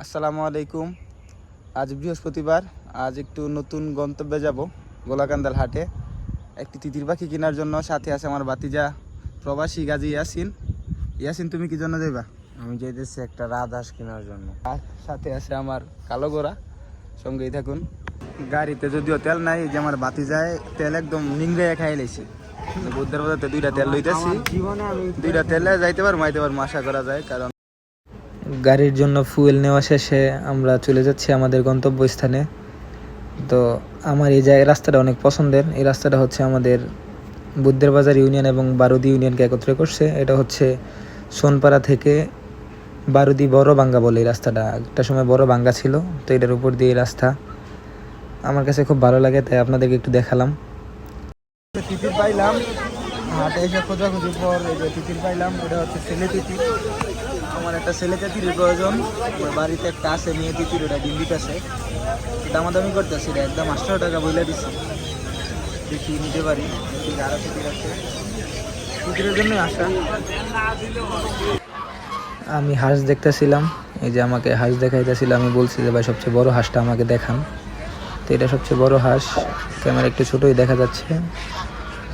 আসসালামু আলাইকুম। আজ বৃহস্পতিবার আজ একটু নতুন গন্তব্যে যাব গোলাকান্দাল হাটে। একটি তিতির পাখি কেনার জন্য সাথে আছে আমার বাতিজা প্রবাসী গাজী ইয়াসিন। ইয়াসিন তুমি কি জন্য যাইবা? আমি যাইতেছি একটা রাজহাঁস কেনার জন্য। আর সাথে আছে আমার কালো গোড়া সঙ্গেই থাকুন। গাড়িতে যদিও তেল নাই যে আমার বাতি যায় তেল একদম নিংড়ে খাই লাইছে বুদ্ধের বাজাতে দুইটা তেল লইতেছি। জীবনে আমি দুইটা তেলে যাইতে পারব মাইতে পারব আশা করা যায় কারণ গাড়ির জন্য ফুয়েল নেওয়া শেষে আমরা চলে যাচ্ছি আমাদের গন্তব্যস্থানে। তো আমার এই জায়গায় রাস্তাটা অনেক পছন্দের। এই রাস্তাটা হচ্ছে আমাদের বুদ্ধের বাজার ইউনিয়ন এবং বারুদি ইউনিয়নকে একত্রে করছে। এটা হচ্ছে সোনপাড়া থেকে বারুদি বড় বাঙ্গা বলে এই রাস্তাটা। একটা সময় বড় বাঙ্গা ছিল, তো এটার উপর দিয়ে এই রাস্তা আমার কাছে খুব ভালো লাগে, তাই আপনাদেরকে একটু দেখালাম। তিতির পাইলাম, হাটে এসে খোঁজাখুঁজি পর তিতির পাইলাম, ওটা হচ্ছে ছেলে তিতির আমার একটা ছেলে তিতির প্রয়োজন আমার বাড়িতে একটা আছে মেয়ে তিতির ওটা ডিম দিতেছে। দামাদামি করতেছি, এটা একদম আটশো টাকা বইলে দিছি। দেখি নিতে পারি আরও আছে। জন্যই আসা আমি হাঁস দেখতেছিলাম, এই যে আমাকে হাঁস দেখাইতেছিল, আমি বলছি যে, ভাই, সবচেয়ে বড় হাঁসটা আমাকে দেখান। তো এটা সবচেয়ে বড় হাঁস, ক্যামেরা একটু ছোটোই দেখা যাচ্ছে।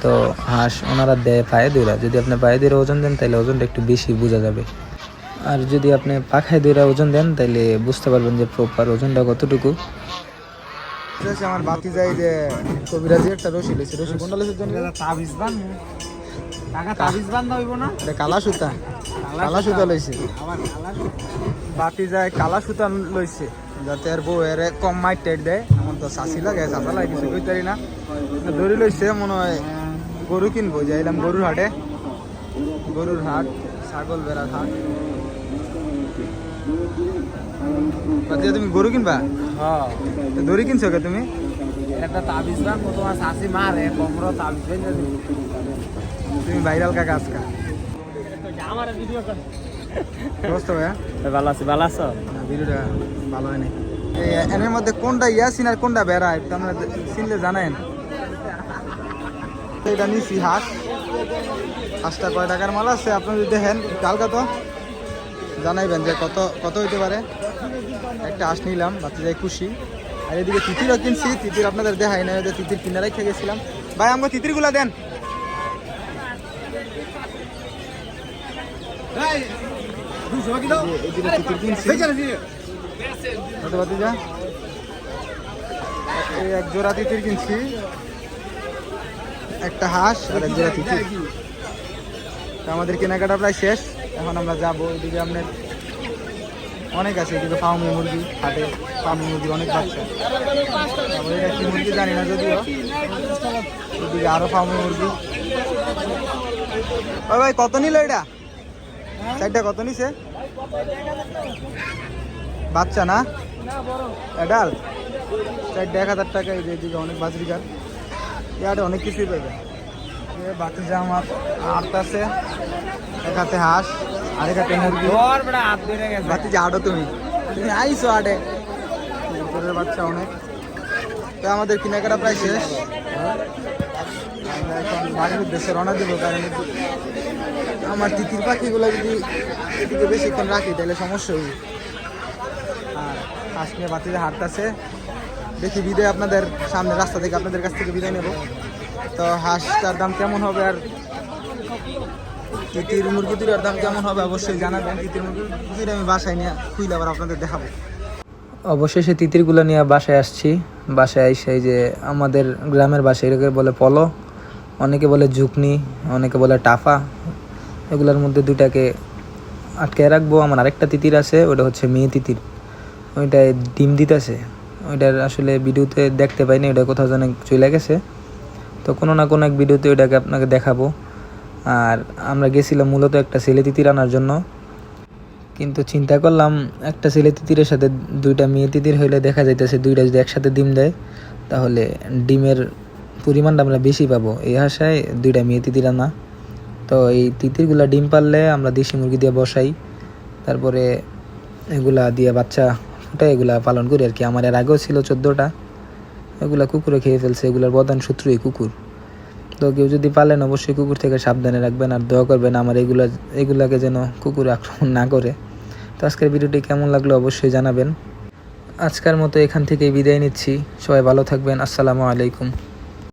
তো হাঁস ওনারা দেয় পায়ে দইরা যদি আপনি পায়ে দইরা ওজন দেন, তাহলে ওজনটা একটু বেশি বোঝা যাবে। আর যদি আপনি পাখায় দইরা ওজন দেন তাহলে বুঝতে পারবেন যে প্রপার ওজনটা কতটুকু। আমার বাতি যায় যে কবিরাজি একটা রশি লইছে রশি কোনটা লইছে জন্য তাবিজ বান টাকা তাবিজ বান হইব না? এটা কালা সুতা। কালা সুতা। লইছে কালা বাতি যায় কালা সুতা লইছে। যাতে আর বউ এর কম মাইট টাইট দেয়। আমার তো লাগে লাগে কিছু না। দড়ি লইছে মনে হয় গরু কিনবো। যাইলাম গরুর হাটে। গরুর হাট ছাগল বেড়ার হাট। বাতিয়া তুমি গরু কিনবা? হ্যাঁ। দড়ি কিনছো কে তুমি? একটা তাবিজ বান তোমার শাশি মারে কমরো তাবিজ তুমি ভাইরাল কাকা আজকা। আমার ভিডিও কর। বুঝতে ভাইয়া। ভালো আছে ভালো আছো? ভিডিওটা ভালো হয়নি এনের মধ্যে কোনটা ইয়াসিন আর কোনটা বেড়ায় তো আমরা চিনলে জানেন। এটা নিছি হাঁস। হাঁসটা কয় টাকার মাল আছে আপনি যদি দেখেন কালকা তো জানাইবেন যে কত কত হইতে পারে? একটা হাঁস নিলাম বাচ্চা যাই খুশি। আর এদিকে তিতিরও কিনছি তিতির আপনাদের দেখাই না যে তিতির কিনে রেখে গেছিলাম। ভাই আমাকে তিতিরগুলা দেন। এক জোড়া তিতির কিনছি। একটা হাঁস আর এক জোড়া তিতির। আমাদের কেনাকাটা প্রায় শেষ। এখন আমরা যাব, এদিকে আপনার অনেক আছে, এদিকে ফার্মি মুরগি, হাটে ফার্মি মুরগি অনেক বাচ্চা। তারপরে এটা কি মুরগি জানি না যদিও। এদিকে আরও ফার্মি মুরগি। ওই ভাই, কত নিল এটা? চারটা কত নিছে? বাচ্চা না? অ্যাডাল্ট? চারটে এক হাজার টাকা, এই এদিকে অনেক বাজরিকার ইয়াতে অনেক কিছুই পাবে। বাকি যা আমার আট আছে। এক হাতে হাঁস। আরেক হাতে মুরগি তোর বড় হাত ধরে গেছে। বাতি যে তুমি। তুমি আইসো আটে গরুর বাচ্চা অনেক। তো আমাদের কেনাকাটা প্রায় শেষ। আমরা এখন বাড়ির উদ্দেশ্যে রওনা দেবো কারণ আমার তিতির পাখিগুলো যদি এদিকে বেশিক্ষণ রাখি তাহলে সমস্যা হবে আর নিয়ে বাতিতে হাঁটতেছে দেখি বিদায় আপনাদের সামনে রাস্তা থেকে আপনাদের কাছ থেকে বিদায় নেব। তো হাঁস হাঁসটার দাম কেমন হবে আর তিতির মুরগি দাম কেমন হবে অবশ্যই জানাবেন। তিতির মুরগি আমি বাসায় নিয়ে খুইলে আবার আপনাদের দেখাবো। অবশেষে তিতিরগুলো নিয়ে বাসায় আসছি। বাসায় এই যে আমাদের গ্রামের বাসায় এটাকে বলে পলো। অনেকে বলে ঝুকনি অনেকে বলে টাফা। এগুলোর মধ্যে দুটাকে আটকে রাখব। আমার আরেকটা তিতির আছে, ওটা হচ্ছে মেয়ে তিতির। ওইটায় ডিম দিতেছে। ওইটার আসলে ভিডিওতে দেখতে পাইনি ওটা কোথাও যেন চলে গেছে। তো কোনো না কোনো এক ভিডিওতে ওইটাকে আপনাকে দেখাবো। আর আমরা গেছিলাম মূলত একটা ছেলে তিতির আনার জন্য। কিন্তু চিন্তা করলাম, একটা ছেলে তিতিরের সাথে দুইটা মেয়ে তিতির হইলে দেখা যাইতেছে দুইটা যদি একসাথে ডিম দেয়, তাহলে ডিমের পরিমাণটা আমরা বেশি পাবো। এই আশায় দুইটা মেয়ে তিতির আনা। তো এই তিতিরগুলা ডিম পারলে আমরা দেশি মুরগি দিয়ে বসাই। তারপরে এগুলা দিয়ে বাচ্চা ফুটাই এগুলা পালন করি আর কি। আমার এর আগেও ছিল চোদ্দোটা। এগুলা কুকুরে খেয়ে ফেলছে, এগুলার প্রধান শত্রুই কুকুর। তো কেউ যদি পালেন, অবশ্যই কুকুর থেকে সাবধানে রাখবেন আর দয়া করবেন আমার এগুলো, এগুলাকে যেন কুকুর আক্রমণ না করে। তো আজকের ভিডিওটি কেমন লাগল অবশ্যই জানাবেন। আজকের মতো এখান থেকে বিদায় নিচ্ছি। সবাই ভালো থাকবেন। আসসালামু আলাইকুম।